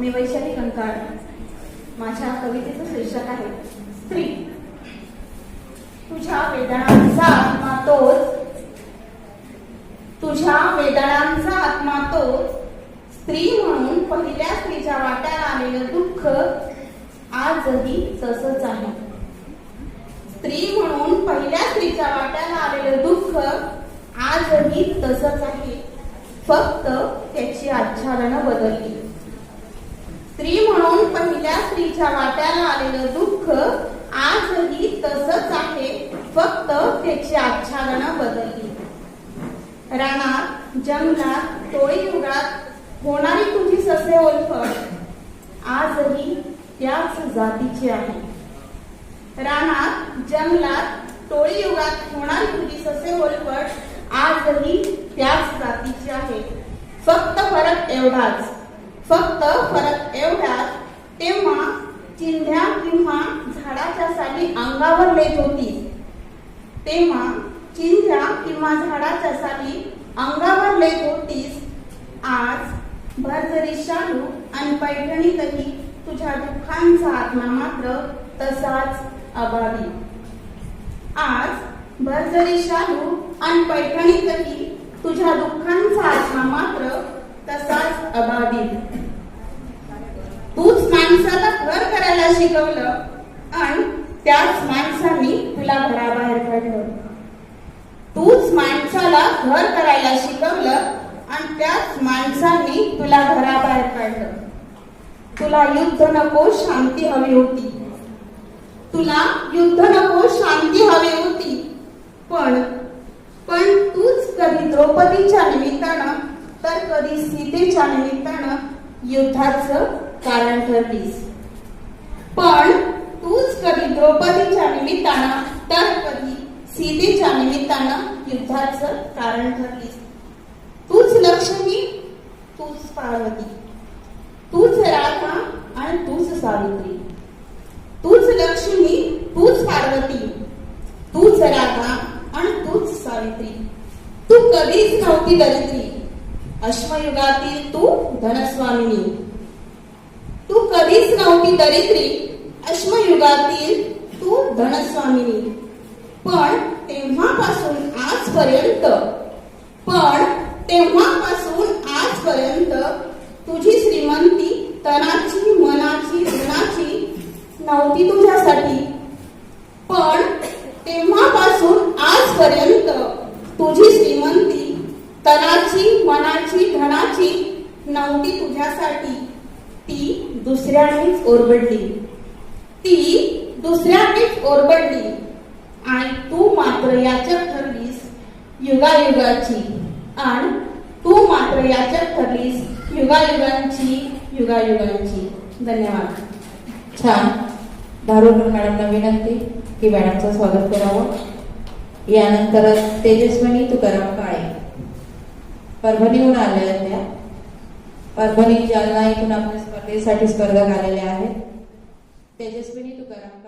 मी वैशाली कंकाळ. माझ्या कवितेचं शीर्षक आहे स्त्री. तुझ्या वेदनांचा आत्मा तोच. तुझ्या वेदनांचा आत्मा तोच. स्त्री म्हणून पहिल्या स्त्रीच्या वाट्याला आलेलं दुःख आजही तसंच आहे. स्त्री म्हणून पहिल्या स्त्रीच्या वाट्याला आलेलं दुःख आजही तसंच आहे. फक्त त्याची आच्छादनं बदलली. स्त्री म्हणून पहिल्या स्त्रीच्या वाट्याला आलेलं दुःख आजही तसंच आहे. फक्त त्याची आच्छादनं बदलली. रानात जंगलात टोळी युगात होणारी तुझी ससे ओलफड आजही त्याच जातीची आहे. रानात जंगलात टोळी युगात होणारी तुझी ससे ओलफड आजही त्याच जातीची आहे. फक्त फरक एवढाच. फक्त फरक एवढाच तेव्हा चिंध्या किंवा झाडाच्या साली अंगावर लेत होती. तेव्हा चिंध्या किंवा झाडाच्या साली अंगावर लेत होतीस. आज भरजरी शालू आणि पैठणीतही तुझ्या दुःखांचा आत्मा मात्र तसाच अभावी. आज भरजरी शालू आणि पैठणीतही तुझ्या दुःखांचा आत्मा मात्र तसाच अबाधित. तूच माणसाला घर करायला शिकवलं आणि त्याच माणसांनी तुला घराबाहेर काढलं. तूच माणसाला घर करायला शिकवलं आणि त्याच माणसांनी तुला घराबाहेर काढलं. तुला युद्ध नको शांती हवी होती. तुला युद्ध नको शांती हवी होती. पण पण तूच कधी द्रौपदीच्या निमित्तानं तर कधी सीतेच्या निमित्तानं युद्धाचं कारण ठरलीस. पण तूच कधी द्रौपदीच्या निमित्तानं तर कधी सीतेच्या निमित्तानं युद्धाचं कारण ठरलीस. तूच लक्ष्मी तूच पार्वती. तूच राधा आणि तूच सावित्री. तूच लक्ष्मी तूच पार्वती. तूच राधा आणि तूच सावित्री. तू कधीच नव्हती दरिद्री. अश्मयुगातील तू धनस्वामिनी. तू कधीच नव्हती दरिद्री अश्मयुगातील तू धनस्वामिनी. पण तेव्हापासून आजपर्यंत पण तेव्हापासून आजपर्यंत तुझी श्रीमंती तनाची मनाची धनाची नव्हती तुझ्यासाठी. पण तेव्हापासून आजपर्यंत तुझी श्रीमंती तना मनाची धनाची नव्हती तुझ्यासाठी. ती दुसऱ्यानेच ओरबडली. ती दुसऱ्यानेच ओरबडली. आणि तू मात्र याच्यात ठरलीस युगायुगाची. आणि तू मात्र याच्यात ठरलीस युगायुगांची युगायुगांची. धन्यवाद. छान. दारुकर मॅडमना विनंती की मॅडमचं स्वागत करावं. यानंतर तेजस्विनी तुकाराम काळे. परभणीहून आल्या आहेत त्या. परभणी जालना इथून आपल्या स्पर्धेसाठी स्पर्धक आलेल्या आहेत. तेजस्विनी तुकाराम